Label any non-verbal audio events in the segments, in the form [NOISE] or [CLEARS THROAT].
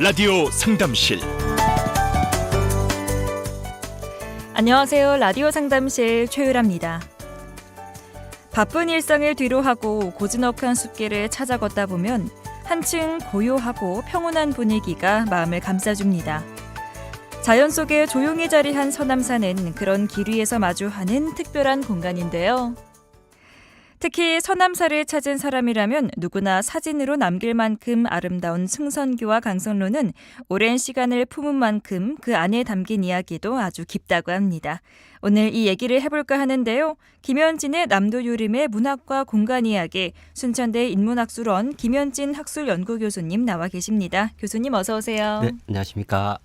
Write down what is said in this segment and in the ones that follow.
라디오 상담실 안녕하세요. 라디오 상담실 최유라입니다. 바쁜 일상을 뒤로하고 고즈넉한 숲길을 찾아 걷다 보면 한층 고요하고 평온한 분위기가 마음을 감싸줍니다. 자연 속에 조용히 자리한 서남산은 그런 길 위에서 마주하는 특별한 공간인데요. 특히 서남사를 찾은 사람이라면 누구나 사진으로 남길 만큼 아름다운 승선교와 강선로는 오랜 시간을 품은 만큼 그 안에 담긴 이야기도 아주 깊다고 합니다. 오늘 이 얘기를 해볼까 하는데요. 김현진의 남도유림의 문학과 공간 이야기, 순천대 인문학술원 김현진 학술연구교수님 나와 계십니다. 교수님 어서 오세요. 네, 안녕하십니까.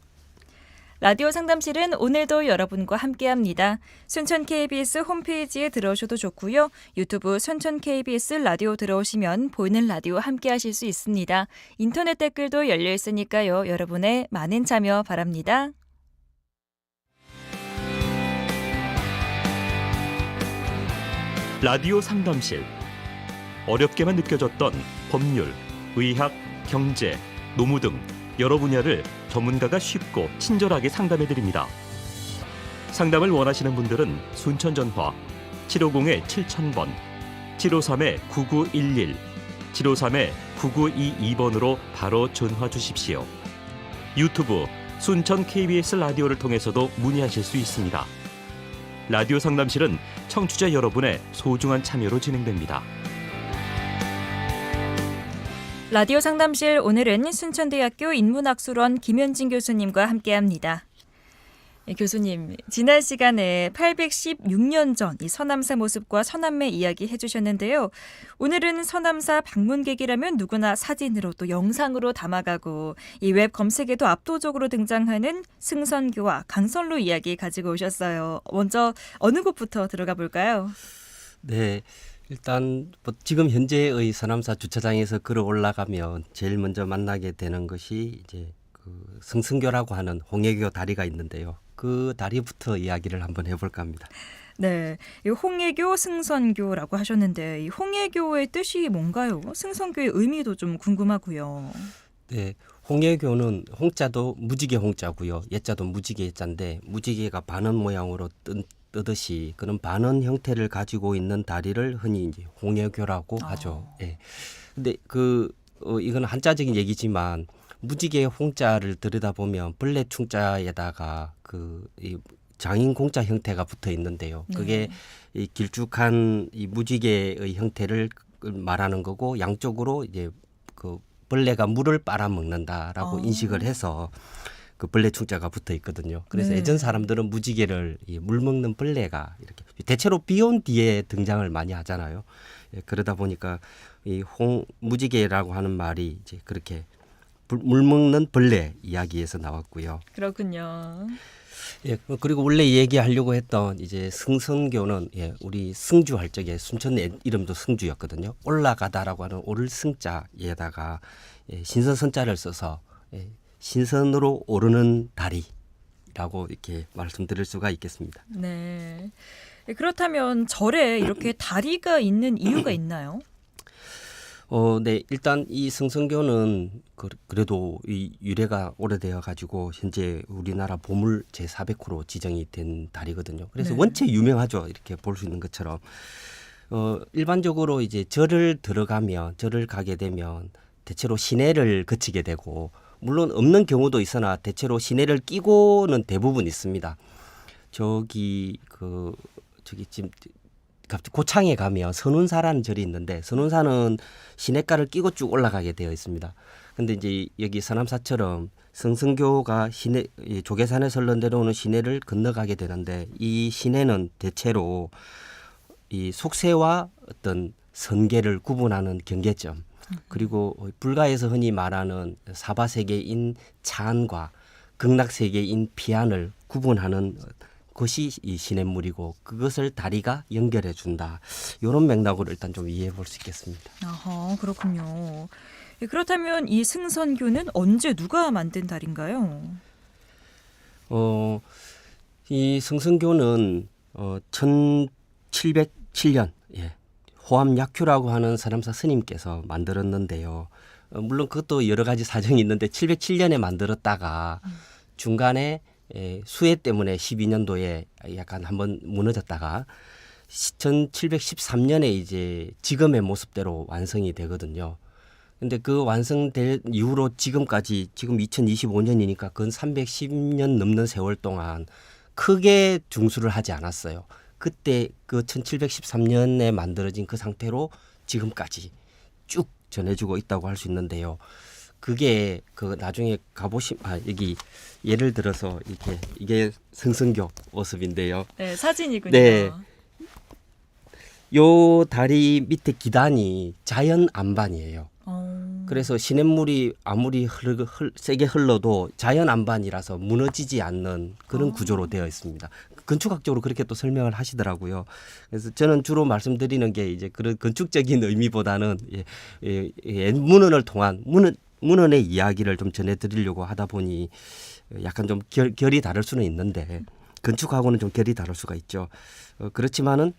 라디오 상담실은 오늘도 여러분과 함께합니다. 순천 KBS 홈페이지에 들어오셔도 좋고요. 유튜브 순천 KBS 라디오 들어오시면 보이는 라디오 함께하실 수 있습니다. 인터넷 댓글도 열려 있으니까요. 여러분의 많은 참여 바랍니다. 라디오 상담실 어렵게만 느껴졌던 법률, 의학, 경제, 노무 등 여러 분야를 전문가가 쉽고 친절하게 상담해 드립니다. 상담을 원하시는 분들은 순천 전화 750에 7000번, 753에 9911, 753에 9922번으로 바로 전화 주십시오. 유튜브 순천 KBS 라디오를 통해서도 문의하실 수 있습니다. 라디오 상담실은 청취자 여러분의 소중한 참여로 진행됩니다. 라디오 상담실 오늘은 순천대학교 인문학술원 김현진 교수님과 함께합니다. 예, 교수님, 지난 시간에 816년 전 이 서남사 모습과 서남매 이야기 해주셨는데요. 오늘은 서남사 방문객이라면 누구나 사진으로 또 영상으로 담아가고 이 웹 검색에도 압도적으로 등장하는 승선교와 강선로 이야기 가지고 오셨어요. 먼저 어느 곳부터 들어가 볼까요? 네, 일단 뭐 지금 현재의 서남사 주차장에서 걸어 올라가면 제일 먼저 만나게 되는 것이 이제 그 성승교라고 하는 홍해교 다리가 있는데요. 그 다리부터 이야기를 한번 해볼까 합니다. 네, 이 홍해교, 승선교라고 하셨는데 이 홍해교의 뜻이 뭔가요? 승선교의 의미도 좀 궁금하고요. 네, 홍해교는 홍자도 무지개 홍자고요. 예자도 무지개 예자인데 무지개가 반원 모양으로 뜬, 뜨듯이 그런 반원 형태를 가지고 있는 다리를 흔히 이제 홍해교라고 아. 하죠. 예. 근데 그 어, 이건 한자적인 얘기지만 무지개 홍자를 들여다보면 벌레 충자에다가 그이 장인 공자 형태가 붙어 있는데요. 그게 이 길쭉한 이 무지개의 형태를 말하는 거고 양쪽으로 이제 그 벌레가 물을 빨아먹는다라고 어. 인식을 해서 그 벌레 충자가 붙어 있거든요. 그래서 네. 예전 사람들은 무지개를 이 물 먹는 벌레가 이렇게 대체로 비온 뒤에 등장을 많이 하잖아요. 예, 그러다 보니까 이 홍 무지개라고 하는 말이 이제 그렇게 불- 물 먹는 벌레 이야기에서 나왔고요. 그렇군요. 예, 그- 그리고 원래 얘기하려고 했던 이제 승선교는 예, 우리 승주할 적에 순천 의 이름도 승주였거든요. 올라가다라고 하는 오를 승자에다가 예, 신선 선자를 써서 예, 신선으로 오르는 다리라고 이렇게 말씀드릴 수가 있겠습니다. 네. 그렇다면 절에 이렇게 [CLEARS THROAT] 다리가 있는 이유가 있나요? 어, 네, 일단 이 승선교는 그, 그래도 이 유래가 오래되어 가지고 현재 우리나라 보물 제 400호로 지정이 된 다리거든요. 그래서 네. 원체 유명하죠. 이렇게 볼 수 있는 것처럼. 어, 일반적으로 이제 절을 들어가면 절을 가게 되면 대체로 시내를 거치게 되고 물론 없는 경우도 있으나 대체로 시내를 끼고는 대부분 있습니다. 저기 그 저기 지금 갑자기 고창에 가면 선운사라는 절이 있는데 선운사는 시내가를 끼고 쭉 올라가게 되어 있습니다. 근데 이제 여기 서남사처럼 성승교가 시내 이 조계산에서 흘러내려오는 시내를 건너가게 되는데 이 시내는 대체로 이 속세와 어떤 선계를 구분하는 경계점 그리고 불가에서 흔히 말하는 사바 세계인 찬과 극락 세계인 피안을 구분하는 것이 이 시냇물이고 그것을 다리가 연결해 준다. 이런 맥락으로 일단 좀 이해해 볼 수 있겠습니다. 아하, 그렇군요. 예, 그렇다면 이 승선교는 언제 누가 만든 달인가요? 어, 이 성승교는 어, 1707년 예, 호암 약휴라고 하는 사람사 스님께서 만들었는데요. 어, 물론 그것도 여러 가지 사정이 있는데 707년에 만들었다가 중간에 에, 수해 때문에 12년도에 약간 한번 무너졌다가 1713년에 이제 지금의 모습대로 완성이 되거든요. 근데 그 완성될 이후로 지금까지 지금 2025년이니까 근 310년 넘는 세월 동안 크게 중수를 하지 않았어요. 그때 그 1713년에 만들어진 그 상태로 지금까지 쭉 전해주고 있다고 할 수 있는데요. 그게 그 나중에 가보시 아 여기 예를 들어서 이렇게 이게 성성교 모습인데요. 네, 사진이군요. 네. 요 다리 밑에 기단이 자연 안반이에요. 어. 그래서 시냇물이 아무리 흐르, 흘, 세게 흘러도 자연 안반이라서 무너지지 않는 그런 아. 구조로 되어 있습니다. 건축학적으로 그렇게 또 설명을 하시더라고요. 그래서 저는 주로 말씀드리는 게 이제 그런 건축적인 의미보다는 예, 예, 예, 문헌을 통한 문헌 문헌의 이야기를 좀 전해드리려고 하다 보니 약간 좀 결, 결이 다를 수는 있는데 건축하고는 좀 결이 다를 수가 있죠. 어, 그렇지만은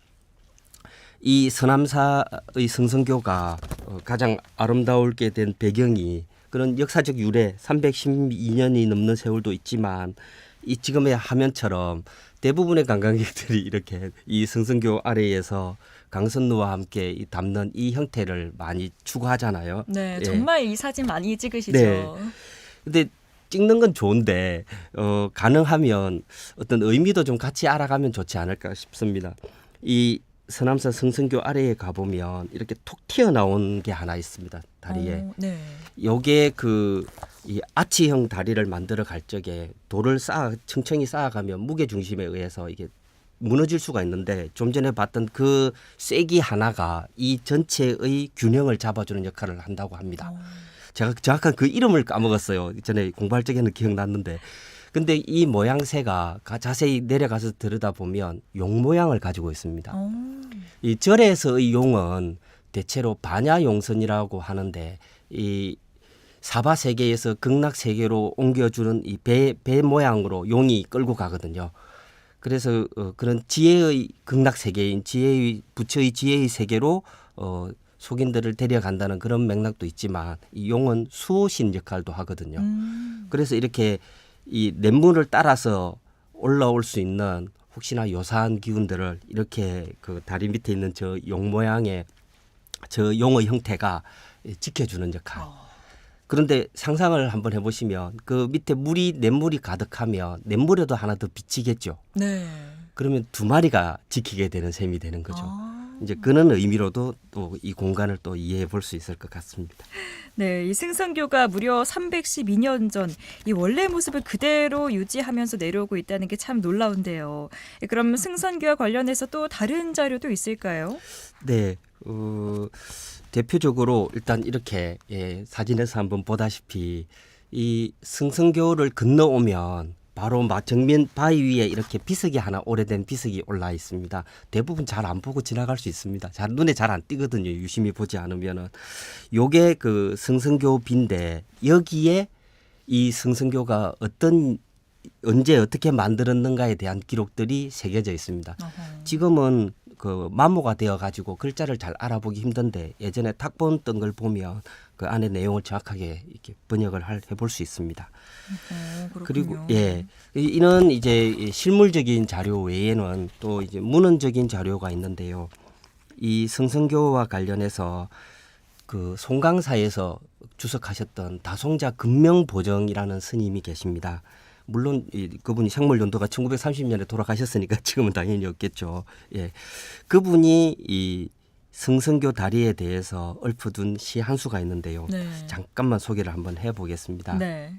이 서남사의 성성교가 어, 가장 아름다울게 된 배경이 그런 역사적 유래 312년이 넘는 세월도 있지만 이 지금의 화면처럼 대부분의 관광객들이 이렇게 이 성성교 아래에서 강선루와 함께 이 담는 이 형태를 많이 추구하잖아요. 네, 예. 정말 이 사진 많이 찍으시죠. 네. 근데 찍는 건 좋은데 어, 가능하면 어떤 의미도 좀 같이 알아가면 좋지 않을까 싶습니다. 이 서남사 성성교 아래에 가보면 이렇게 톡 튀어나온 게 하나 있습니다. 다리에. 어, 네. 요게 그 이 아치형 다리를 만들어 갈 적에 돌을 쌓아 층층이 쌓아가면 무게 중심에 의해서 이게 무너질 수가 있는데 좀 전에 봤던 그 쐐기 하나가 이 전체의 균형을 잡아주는 역할을 한다고 합니다. 어. 제가 정확한 그 이름을 까먹었어요. 전에 공부할 적에는 기억났는데. 근데 이 모양새가 가- 자세히 내려가서 들여다 보면 용 모양을 가지고 있습니다. 어. 이 절에서의 용은 대체로 반야용선이라고 하는데 이 사바 세계에서 극락 세계로 옮겨주는 이 배 배 모양으로 용이 끌고 가거든요. 그래서 어, 그런 지혜의 극락 세계인 지혜의 부처의 지혜의 세계로 어, 속인들을 데려간다는 그런 맥락도 있지만 이 용은 수호신 역할도 하거든요. 음. 그래서 이렇게 이 냇물을 따라서 올라올 수 있는 혹시나 요사한 기운들을 이렇게 그 다리 밑에 있는 저 용 모양의 저 용의 형태가 지켜주는 역할. 어. 그런데 상상을 한번 해보시면 그 밑에 물이 냇물이 가득하면 냇물에도 하나 더 비치겠죠. 네. 그러면 두 마리가 지키게 되는 셈이 되는 거죠. 아. 이제 그런 의미로도 또 이 공간을 또 이해해 볼 수 있을 것 같습니다. 네, 이 승성교가 무려 312년 전 이 원래 모습을 그대로 유지하면서 내려오고 있다는 게 참 놀라운데요. 예, 그럼 승선교와 관련해서 또 다른 자료도 있을까요? 네, 어, 대표적으로 일단 이렇게 예, 사진에서 한번 보다시피 이 승성교를 건너오면 바로 막 정면 바위 위에 이렇게 비석이 하나 오래된 비석이 올라 있습니다. 대부분 잘 안 보고 지나갈 수 있습니다. 잘 눈에 잘 안 띄거든요. 유심히 보지 않으면은 요게 그 승성교 빈데 여기에 이 승성교가 어떤 언제 어떻게 만들었는가에 대한 기록들이 새겨져 있습니다. 어허. 지금은 그 마모가 되어 가지고 글자를 잘 알아보기 힘든데 예전에 탁본 뜬걸 보면 그 안에 내용을 정확하게 이렇게 번역을 할 해볼 수 있습니다. 어, 그렇군요. 그리고 예 이- 이런 이제 이 실물적인 자료 외에는 또 이제 문헌적인 자료가 있는데요. 이 성성교와 관련해서 그 송강사에서 주석하셨던 다송자 금명보정이라는 스님이 계십니다. 물론 이 그분이 생물 연도가 1930년에 돌아가셨으니까 [LAUGHS] 지금은 당연히 없겠죠. 예, 그분이 이 성성교 다리에 대해서 읊어둔 시 한 수가 있는데요. 네. 잠깐만 소개를 한번 해보겠습니다. 네.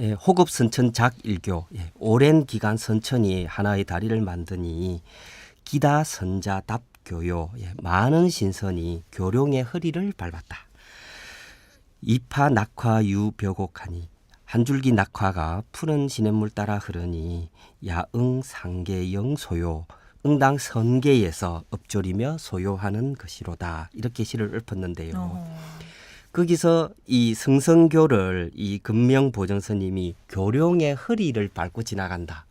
예, 호급 선천 작일교 예, 오랜 기간 선천이 하나의 다리를 만드니 기다 선자 답교요 예, 많은 신선이 교룡의 허리를 밟았다. 이파 낙화 유 벼곡하니 한 줄기 낙화가 푸른 시냇물 따라 흐르니 야응 상계 영 소요 응당 선계에서 엎조리며 소요하는 것이로다 이렇게 시를 읊었는데요. 어허. 거기서 이 성성교를 이 금명 보정 스님이 교룡의 허리를 밟고 지나간다.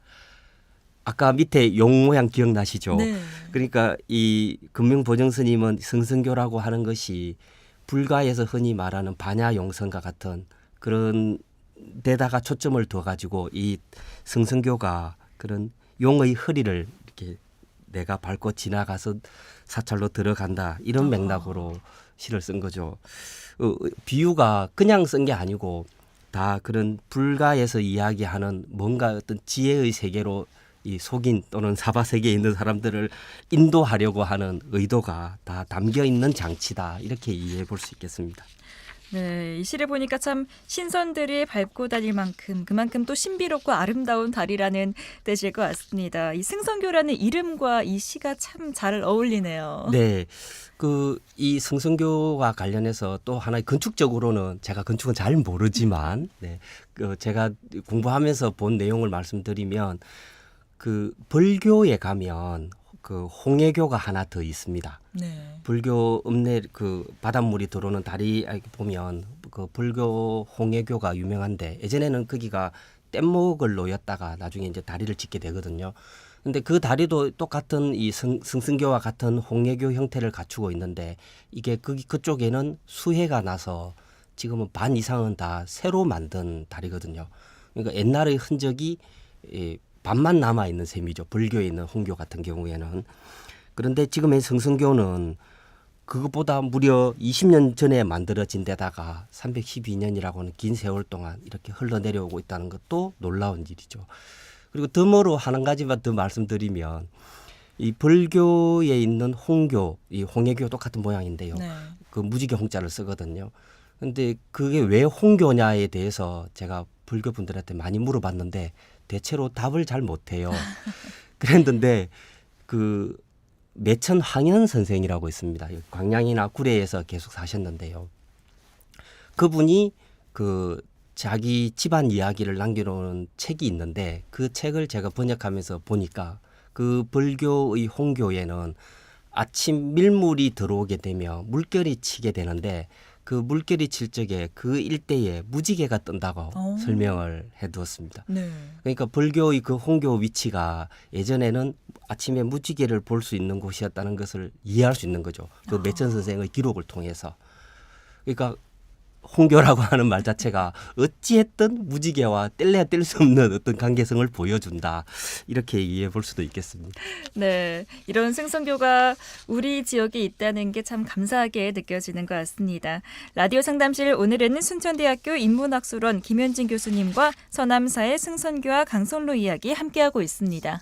아까 밑에 용 모양 기억나시죠? 네. 그러니까 이 금명 보정 스님은 성성교라고 하는 것이 불가에서 흔히 말하는 반야 용성과 같은 그런 데다가 초점을 둬 가지고 이 성성교가 그런 용의 허리를 이렇게 내가 밟고 지나가서 사찰로 들어간다 이런 맥락으로 시를 쓴 거죠. 어, 비유가 그냥 쓴 게 아니고 다 그런 불가에서 이야기하는 뭔가 어떤 지혜의 세계로 이 속인 또는 사바 세계에 있는 사람들을 인도하려고 하는 의도가 다 담겨 있는 장치다 이렇게 이해해 볼 수 있겠습니다. 네, 이 시를 보니까 참 신선들이 밟고 다닐 만큼 그만큼 또 신비롭고 아름다운 달이라는 뜻일 것 같습니다. 이 승선교라는 이름과 이 시가 참 잘 어울리네요. 네. 그이 성성교와 관련해서 또 하나의 건축적으로는 제가 건축은 잘 모르지만 네. 그 제가 공부하면서 본 내용을 말씀드리면 그 불교에 가면 그 홍해교가 하나 더 있습니다. 네. 불교 읍내 그 바닷물이 들어오는 다리 보면 그 불교 홍해교가 유명한데 예전에는 거기가 뗏목을 놓였다가 나중에 이제 다리를 짓게 되거든요. 근데 그 다리도 똑같은 이 승, 승승교와 같은 홍해교 형태를 갖추고 있는데 이게 거기 그쪽에는 수해가 나서 지금은 반 이상은 다 새로 만든 다리거든요. 그러니까 옛날의 흔적이 이 반만 남아 있는 셈이죠. 불교에 있는 홍교 같은 경우에는 그런데 지금의 성성교는 그것보다 무려 20년 전에 만들어진 데다가 312년이라고 하는 긴 세월 동안 이렇게 흘러내려오고 있다는 것도 놀라운 일이죠. 그리고 덤으로 한 가지만 더 말씀드리면 이 불교에 있는 홍교, 이 홍해교 똑같은 모양인데요. 네. 그 무지개 홍자를 쓰거든요. 근데 그게 왜 홍교냐에 대해서 제가 불교 분들한테 많이 물어봤는데 대체로 답을 잘 못해요. [LAUGHS] 그랬는데 그 매천 황현 선생이라고 있습니다. 광양이나 구례에서 계속 사셨는데요. 그분이 그 자기 집안 이야기를 남겨놓은 책이 있는데 그 책을 제가 번역하면서 보니까 그 불교의 홍교에는 아침 밀물이 들어오게 되면 물결이 치게 되는데 그 물결이 칠 적에 그 일대에 무지개가 뜬다고 오. 설명을 해두었습니다. 네. 그러니까 불교의 그 홍교 위치가 예전에는 아침에 무지개를 볼 수 있는 곳이었다는 것을 이해할 수 있는 거죠. 그 아. 매천 선생의 기록을 통해서. 그러니까 홍교라고 하는 말 자체가 어찌했든 무지개와 뗄래야 뗄 수 없는 어떤 관계성을 보여준다. 이렇게 이해해 볼 수도 있겠습니다. 네, 이런 승선교가 우리 지역에 있다는 게 참 감사하게 느껴지는 것 같습니다. 라디오 상담실 오늘은 순천대학교 인문학술원 김현진 교수님과 서남사의 승선교와 강선로 이야기 함께하고 있습니다.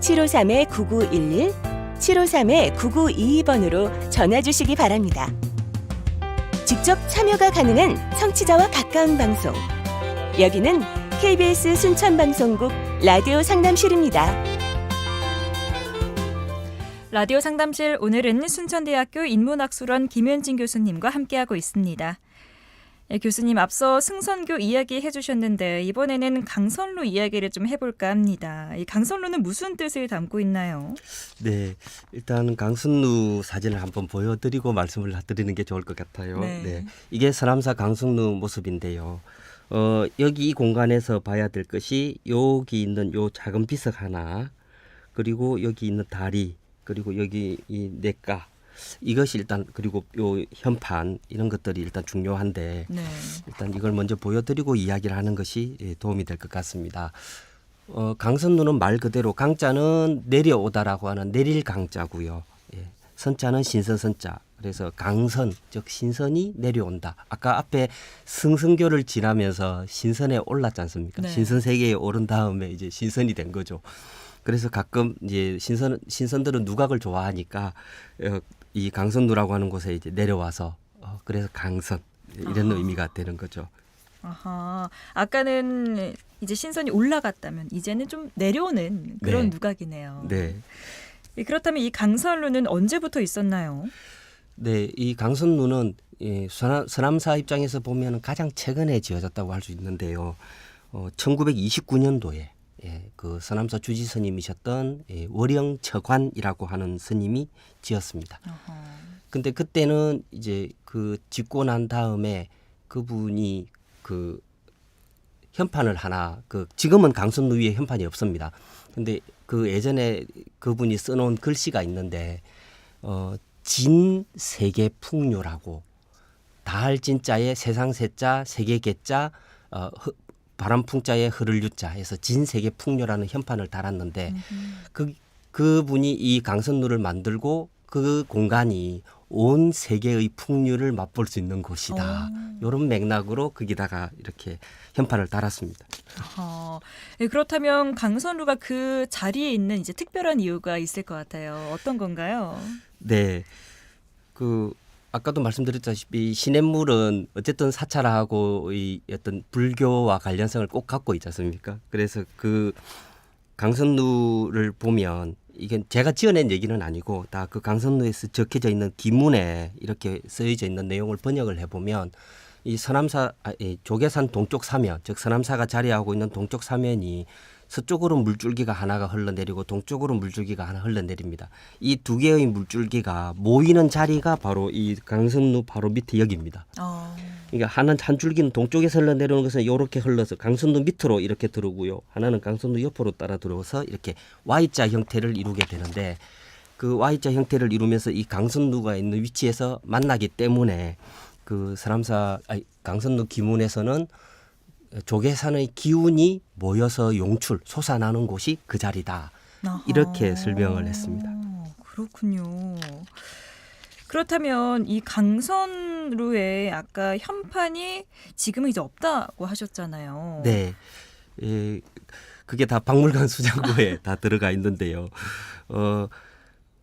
753-9911, 753-9922번으로 전화 주시기 바랍니다. 직접 참여가 가능한 청취자와 가까운 방송. 여기는 KBS 순천방송국 라디오 상담실입니다. 라디오 상담실 오늘은 순천대학교 인문학술원 김현진 교수님과 함께하고 있습니다. 예, 교수님 앞서 승선교 이야기 해주셨는데 이번에는 강선로 이야기를 좀 해볼까 합니다. 이 강선로는 무슨 뜻을 담고 있나요? 네, 일단 강순루 사진을 한번 보여드리고 말씀을 드리는 게 좋을 것 같아요. 네. 이게 서남사 강순루 모습인데요. 어, 여기 이 공간에서 봐야 될 것이 여기 있는 요 작은 비석 하나, 그리고 여기 있는 다리, 그리고 여기 이 냇가 이것이 일단 그리고 요 현판 이런 것들이 일단 중요한데 네. 일단 이걸 먼저 보여드리고 이야기를 하는 것이 예, 도움이 될 것 같습니다. 어, 강선루는 말 그대로 강자는 내려오다라고 하는 내릴 강자고요. 예, 선자는 신선선자. 그래서 강선 즉 신선이 내려온다. 아까 앞에 승승교를 지나면서 신선에 올랐지 않습니까? 네. 신선 세계에 오른 다음에 이제 신선이 된 거죠. 그래서 가끔 이제 신선 신선들은 누각을 좋아하니까 어, 이 강선루라고 하는 곳에 이제 내려와서 어, 그래서 강선 이런 아. 의미가 되는 거죠. 아하. 아까는 이제 신선이 올라갔다면 이제는 좀 내려오는 그런 네. 누각이네요. 네. 예, 그렇다면 이 강선루는 언제부터 있었나요? 네, 이 강선루는 예, 서남, 서남사 입장에서 보면 가장 최근에 지어졌다고 할 수 있는데요. 어, 1929년도에 예, 그 서남사 주지 스님이셨던 예, 월영 처관이라고 하는 스님이 지었습니다. 어허. 근데 그때는 이제 그 짓고 난 다음에 그분이 그 현판을 하나 그 지금은 강선루 위에 현판이 없습니다. 근데 그 예전에 그분이 써놓은 글씨가 있는데 어 진 세계 풍류라고 다할 진자에 세상 세자 세계 개자 어 흐- 바람 풍자에 흐를 유자 해서 진세계 풍류라는 현판을 달았는데 그 그분이 이 강선루를 만들고 그 공간이 온 세계의 풍류를 맛볼 수 있는 곳이다. 이런 맥락으로 거기다가 이렇게 현판을 달았습니다. 어허. 예, 그렇다면 강선루가 그 자리에 있는 이제 특별한 이유가 있을 것 같아요. 어떤 건가요? 네. 그 아까도 말씀드렸다시피 시냇물은 어쨌든 사찰하고의 어떤 불교와 관련성을 꼭 갖고 있지 않습니까? 그래서 그 강선루를 보면 이게 제가 지어낸 얘기는 아니고 다 그 강선루에서 적혀져 있는 기문에 이렇게 쓰여져 있는 내용을 번역을 해보면 이 서남사 아, 이 조계산 동쪽 사면 즉 서남사가 자리하고 있는 동쪽 사면이 서쪽으로 물줄기가 하나가 흘러내리고 동쪽으로 물줄기가 하나 흘러내립니다. 이 두 개의 물줄기가 모이는 자리가 바로 이 강선루 바로 밑에 여기입니다. 어. 그러니까 하나는 한 줄기는 동쪽에서 흘러내려오는 것은 이렇게 흘러서 강선루 밑으로 이렇게 들어오고요. 하나는 강선루 옆으로 따라 들어와서 이렇게 Y자 형태를 이루게 되는데 그 Y자 형태를 이루면서 이 강선루가 있는 위치에서 만나기 때문에 그 서남사 아니 강선루 기문에서는 조계산의 기운이 모여서 용출 솟아나는 곳이 그 자리다. 아하. 이렇게 설명을 했습니다. 그렇군요. 그렇다면 이 강선루에 아까 현판이 지금은 이제 없다고 하셨잖아요. 네. 예, 그게 다 박물관 수장고에 [LAUGHS] 다 들어가 있는데요. 어,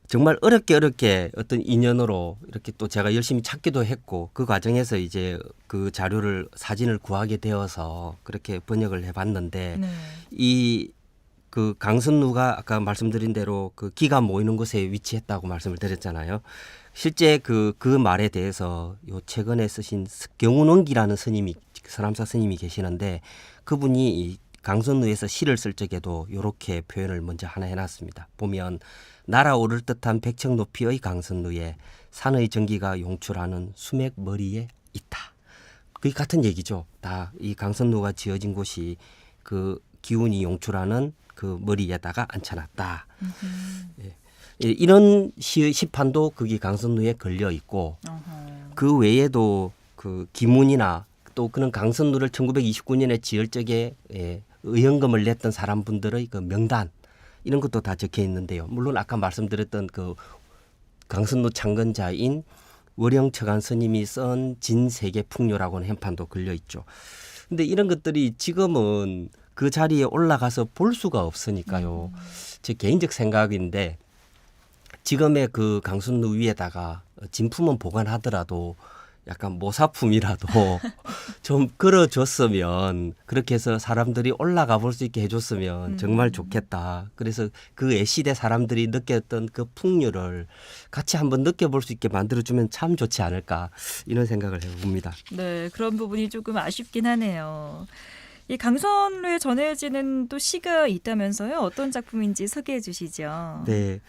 정말 어렵게 어렵게 어떤 인연으로 이렇게 또 제가 열심히 찾기도 했고 그 과정에서 이제 그 자료를 사진을 구하게 되어서 그렇게 번역을 해봤는데 네. 이그 강선루가 아까 말씀드린 대로 그 기가 모이는 곳에 위치했다고 말씀을 드렸잖아요. 실제 그 그 말에 대해서 요 최근에 쓰신 경운원기라는 스님이 서남사 스님이 계시는데 그분이 이 강선루에서 시를 쓸 적에도 요렇게 표현을 먼저 하나 해놨습니다. 보면 날아오를 듯한 백척 높이의 강선루에 산의 전기가 용출하는 수맥 머리에 있다. 그게 같은 얘기죠. 다 이 강선루가 지어진 곳이 그 기운이 용출하는 그 머리에다가 앉혀놨다. 예. 예, 이런 시, 시판도 거기 강선루에 걸려 있고 어허. 그 외에도 그 기문이나 또 그런 강선루를 1929년에 지을 적에 예, 의연금을 냈던 사람분들의 그 명단 이런 것도 다 적혀 있는데요. 물론 아까 말씀드렸던 그 강선루 창건자인 월영 처간 스님이 쓴 진세계 풍요라고는 현판도 걸려 있죠. 근데 이런 것들이 지금은 그 자리에 올라가서 볼 수가 없으니까요. 제 개인적 생각인데 지금의 그 강순루 위에다가 진품은 보관하더라도 약간 모사품이라도 [LAUGHS] 좀 걸어줬으면 그렇게 해서 사람들이 올라가 볼 수 있게 해줬으면 정말 좋겠다. 그래서 그 애시대 사람들이 느꼈던 그 풍류를 같이 한번 느껴볼 수 있게 만들어주면 참 좋지 않을까 이런 생각을 해봅니다. 네, 그런 부분이 조금 아쉽긴 하네요. 이 강선루에 전해지는 또 시가 있다면서요? 어떤 작품인지 소개해 주시죠. 네.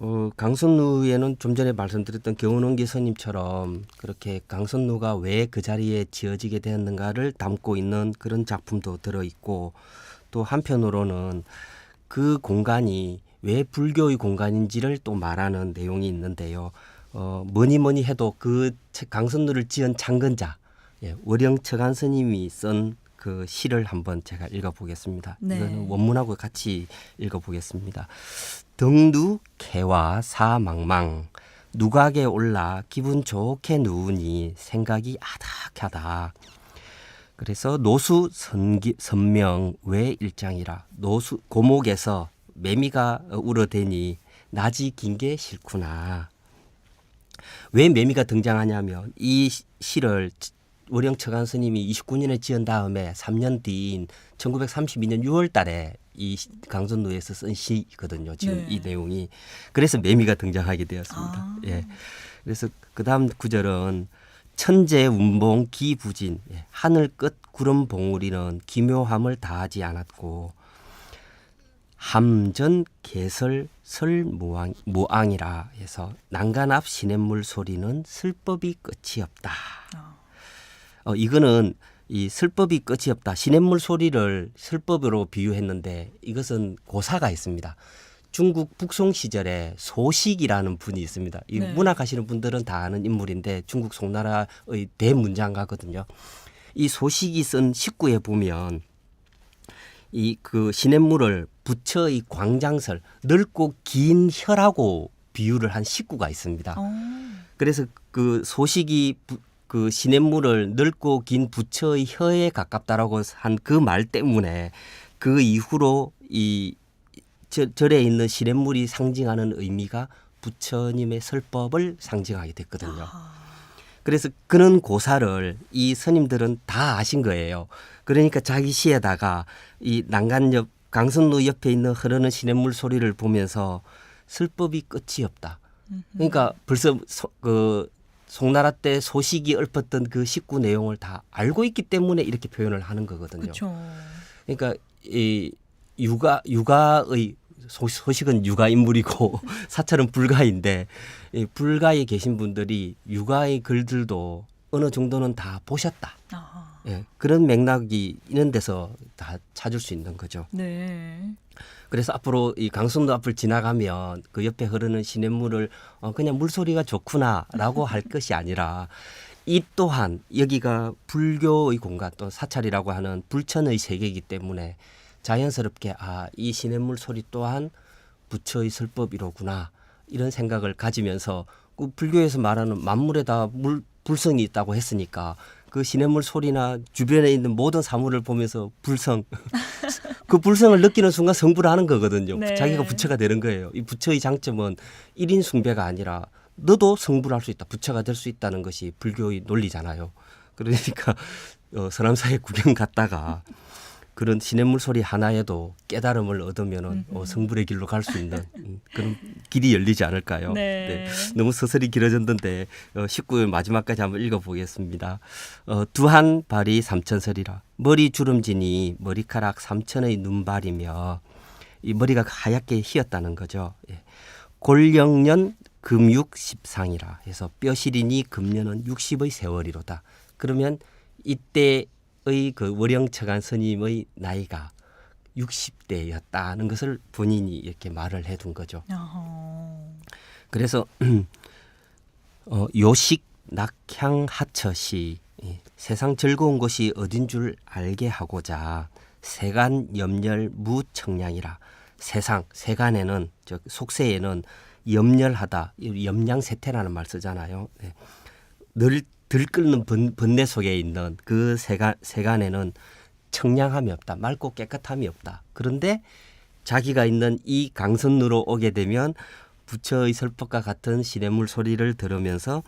어, 강선루에는 좀 전에 말씀드렸던 경운원기 스님처럼 그렇게 강선루가 왜 그 자리에 지어지게 되었는가를 담고 있는 그런 작품도 들어 있고 또 한편으로는 그 공간이 왜 불교의 공간인지를 또 말하는 내용이 있는데요. 어, 뭐니 뭐니 해도 그 책- 강선루를 지은 창건자 예, 월영 처간 스님이 쓴 그 시를 한번 제가 읽어보겠습니다. 네. 이거는 원문하고 같이 읽어보겠습니다. 등두 개와 사망망 누각에 올라 기분 좋게 누우니 생각이 아닥하다. 그래서 노수 선기, 선명 왜 일장이라 노수 고목에서 매미가 울어대니 낮이 긴 게 싫구나. 왜 매미가 등장하냐면 이 시- 시를 월영 처간 스님이 29년에 지은 다음에 3년 뒤인 1932년 6월 달에 이 시- 강선루에서 쓴 시거든요. 지금 네. 이 내용이. 그래서 매미가 등장하게 되었습니다. 아. 예. 그래서 그다음 구절은 천재 운봉 기부진 예. 하늘 끝 구름 봉우리는 기묘함을 다하지 않았고 함전 개설 설 무앙 무앙이라 해서 난간 앞 시냇물 소리는 슬법이 끝이 없다. 어. 어 이거는 이 슬법이 끝이 없다. 시냇물 소리를 슬법으로 비유했는데 이것은 고사가 있습니다. 중국 북송 시절에 소식이라는 분이 있습니다. 이 네. 문학 하시는 분들은 다 아는 인물인데 중국 송나라의 대문장가거든요. 이 소식이 쓴 식구에 보면 이 그 시냇물을 부처의 광장설 넓고 긴 혀라고 비유를 한 식구가 있습니다. 어. 그래서 그 소식이 부- 그 시냇물을 넓고 긴 부처의 혀에 가깝다라고 한 그 말 때문에 그 이후로 이 저, 절에 있는 시냇물이 상징하는 의미가 부처님의 설법을 상징하게 됐거든요. 아. 그래서 그런 고사를 이 스님들은 다 아신 거예요. 그러니까 자기 시에다가 이 난간 옆 강선로 옆에 있는 흐르는 시냇물 소리를 보면서 슬법이 끝이 없다. 그러니까 벌써 소, 그 송나라 때 소식이 읊었던 그 식구 내용을 다 알고 있기 때문에 이렇게 표현을 하는 거거든요. 그렇죠. 그러니까 이 육아 육아의 소- 소식은 육아 인물이고 [LAUGHS] 사찰은 불가인데 이 불가에 계신 분들이 육아의 글들도 어느 정도는 다 보셨다. 아. 예, 그런 맥락이 있는 데서 다 찾을 수 있는 거죠. 네. 그래서 앞으로 이 강순도 앞을 지나가면 그 옆에 흐르는 시냇물을 어, 그냥 물소리가 좋구나라고 할 [LAUGHS] 것이 아니라 이 또한 여기가 불교의 공간 또 사찰이라고 하는 불천의 세계이기 때문에 자연스럽게 아 이 시냇물 소리 또한 부처의 설법이로구나 이런 생각을 가지면서 그 불교에서 말하는 만물에 다 물 불성이 있다고 했으니까 그 시냇물 소리나 주변에 있는 모든 사물을 보면서 불성 [LAUGHS] 그 불성을 느끼는 순간 성불을 하는 거거든요. 네. 자기가 부처가 되는 거예요. 이 부처의 장점은 일인 숭배가 아니라 너도 성불할 수 있다. 부처가 될 수 있다는 것이 불교의 논리잖아요. 그러니까 어, 서남사에 구경 갔다가 그런 시냇물 소리 하나에도 깨달음을 얻으면은 어, 성불의 길로 갈 수 있는 음, 그런 길이 열리지 않을까요? 네. 너무 서설이 길어졌는데 어, 19의 마지막까지 한번 읽어보겠습니다. 어, 두한 발이 삼천설이라 머리 주름지니 머리카락 삼천의 눈발이며 이 머리가 하얗게 휘었다는 거죠. 예. 골령년 금육 십상이라 해서 뼈시리니 금년은 60의 세월이로다. 그러면 이때의 그 월영처간 스님의 나이가 60대였다는 것을 본인이 이렇게 말을 해둔 거죠. 어허. 그래서 [CLEARS THROAT] 어, 요식 낙향 하처시 예, 세상 즐거운 것이 어딘 줄 알게 하고자 세간 염열 무청량이라 세상 세간에는 즉 속세에는 염열하다 이 염량 세태라는 말 쓰잖아요. 예. 늘 들끓는 번, 번뇌 속에 있는 그 세간 세간에는 청량함이 없다, 맑고 깨끗함이 없다. 그런데 자기가 있는 이 강선루로 오게 되면 부처의 설법과 같은 시냇물 소리를 들으면서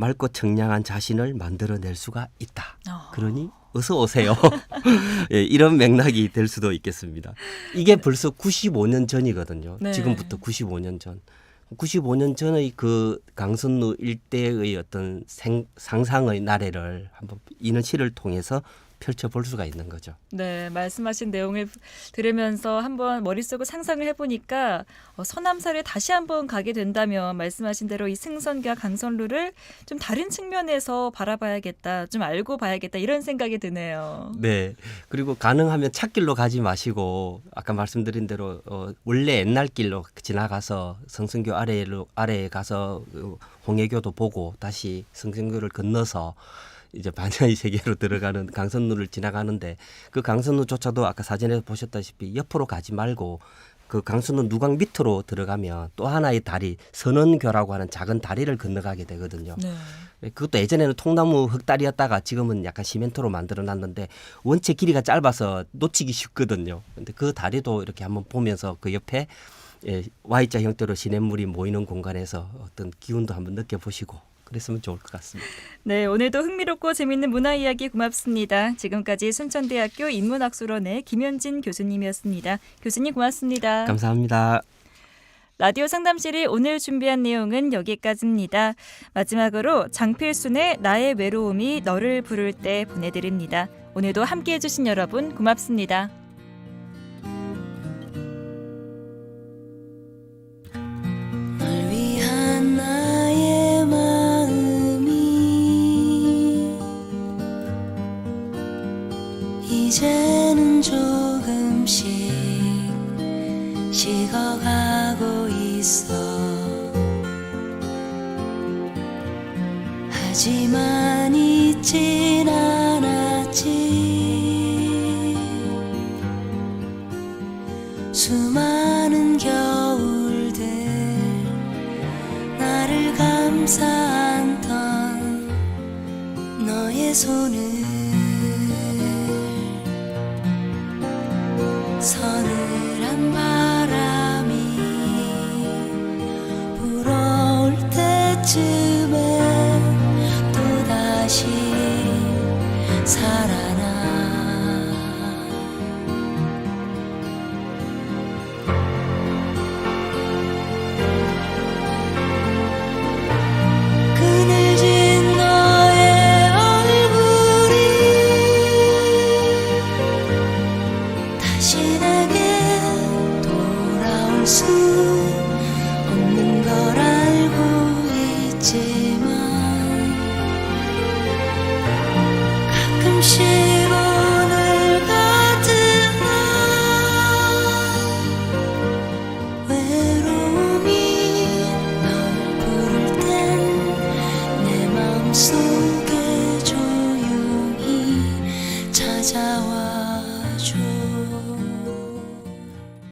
맑고 청량한 자신을 만들어낼 수가 있다. 어. 그러니 어서 오세요. [LAUGHS] 예, 이런 맥락이 될 수도 있겠습니다. 이게 벌써 95년 전이거든요. 네. 지금부터 95년 전. 95년 전의 그 강선루 일대의 어떤 생, 상상의 나래를 한번 이는 시를 통해서 펼쳐볼 수가 있는 거죠. 네, 말씀하신 내용을 들으면서 한번 머릿속을 상상을 해보니까 어, 서남사를 다시 한번 가게 된다면 말씀하신 대로 이 승선과 강선루를 좀 다른 측면에서 바라봐야겠다, 좀 알고 봐야겠다 이런 생각이 드네요. 네. 그리고 가능하면 찻길로 가지 마시고 아까 말씀드린 대로 어, 원래 옛날 길로 지나가서 성승교 아래로 아래에 가서 어, 홍해교도 보고 다시 성승교를 건너서 이제 반야의 세계로 들어가는 강선로를 지나가는데 그 강선로조차도 아까 사진에서 보셨다시피 옆으로 가지 말고 그 강선로 누강 밑으로 들어가면 또 하나의 다리 선원교라고 하는 작은 다리를 건너가게 되거든요. 네. 그것도 예전에는 통나무 흙다리였다가 지금은 약간 시멘트로 만들어 놨는데 원체 길이가 짧아서 놓치기 쉽거든요. 근데 그 다리도 이렇게 한번 보면서 그 옆에 예, Y자 형태로 시냇물이 모이는 공간에서 어떤 기운도 한번 느껴보시고 그랬으면 좋을 것 같습니다. 네, 오늘도 흥미롭고 재밌는 문화 이야기 고맙습니다. 지금까지 순천대학교 인문학술원의 김현진 교수님이었습니다. 교수님 고맙습니다. 감사합니다. 라디오 상담실이 오늘 준비한 내용은 여기까지입니다. 마지막으로 장필순의 나의 외로움이 너를 부를 때 보내드립니다. 오늘도 함께 해 주신 여러분 고맙습니다. 살아